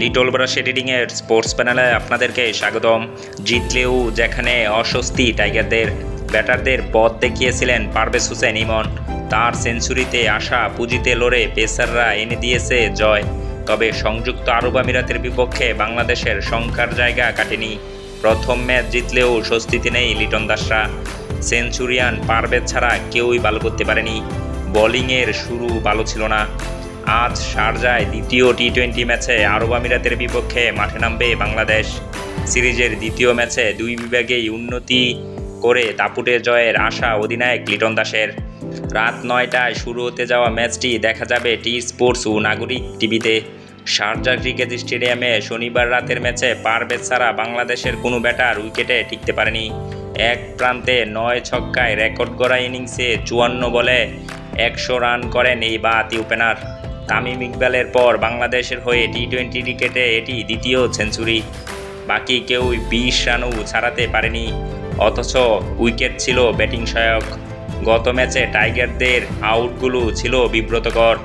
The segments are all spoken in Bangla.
লিটল ব্রাশ এডিটিংয়ের স্পোর্টস প্যানেলে আপনাদেরকে স্বাগতম। জিতলেও যেখানে অস্বস্তি, টাইগারদের ব্যাটারদের পথ দেখিয়েছিলেন পারভেজ হোসেন, ইমন। তার সেঞ্চুরিতে আসা পুঁজিতে লড়ে পেসাররা এনে দিয়েছে জয়। তবে সংযুক্ত আরব আমিরাতের বিপক্ষে বাংলাদেশের শঙ্কার জায়গা কাটেনি। প্রথম ম্যাচ জিতলেও স্বস্তিতে নেই লিটন দাসরা। সেঞ্চুরিয়ান পারভেজ ছাড়া কেউই ভালো করতে পারেনি। বোলিংয়ের শুরু ভালো ছিল না। আজ শারজায় দ্বিতীয় টি টোয়েন্টি ম্যাচে আরব আমিরাতের বিপক্ষে মাঠে নামবে বাংলাদেশ। সিরিজের দ্বিতীয় ম্যাচে দুই বিভাগেই উন্নতি করে দাপুটে জয়ের আশা অধিনায়ক লিটন দাসের। রাত নয়টায় শুরু হতে যাওয়া ম্যাচটি দেখা যাবে টি স্পোর্টস ও নাগরিক টিভিতে। শারজা ক্রিকেট স্টেডিয়ামে শনিবার রাতের ম্যাচে পারভেজ ছাড়া বাংলাদেশের কোনো ব্যাটার উইকেটে টিকতে পারেনি। এক প্রান্তে নয় ছক্কায় রেকর্ড করা ইনিংসে চুয়ান্ন বলে একশো রান করেন এই বাতি ওপেনার। তামিম ইকবালের পর বাংলাদেশের হয়ে টি টোয়েন্টি ক্রিকেটে এটি দ্বিতীয় সেঞ্চুরি। বাকি কেউই বিশ রানও ছাড়াতে পারেনি, অথচ উইকেট ছিল ব্যাটিং সহায়ক। গত ম্যাচে টাইগারদের আউটগুলো ছিল বিব্রতকর।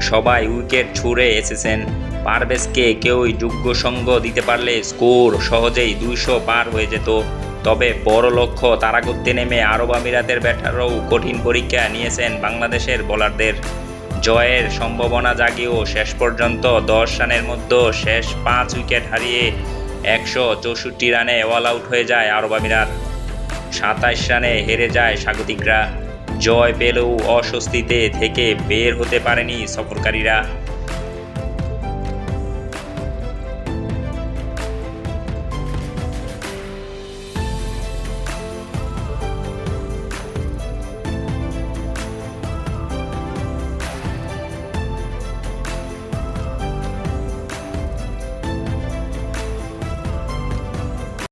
সবাই উইকেট ছুঁড়ে এসেছেন। পারভেজকে কেউই যোগ্য সঙ্গ দিতে পারলে স্কোর সহজেই দুইশো পার হয়ে যেত। তবে বড় লক্ষ্য তারা করতে নেমে আরব আমিরাতের ব্যাটারও কঠিন পরীক্ষা নিয়েছেন বাংলাদেশের বোলারদের। জয়ের সম্ভাবনা জাগিয়েও শেষ পর্যন্ত দশ রানের মধ্যে শেষ পাঁচ উইকেট হারিয়ে একশো চৌষট্টি রানে অল আউট হয়ে যায় আরব আমিরাত। সাতাইশ রানে হেরে যায় স্বাগতিকরা। জয় পেলেও অস্বস্তিতে থেকে বের হতে পারেনি সফরকারীরা।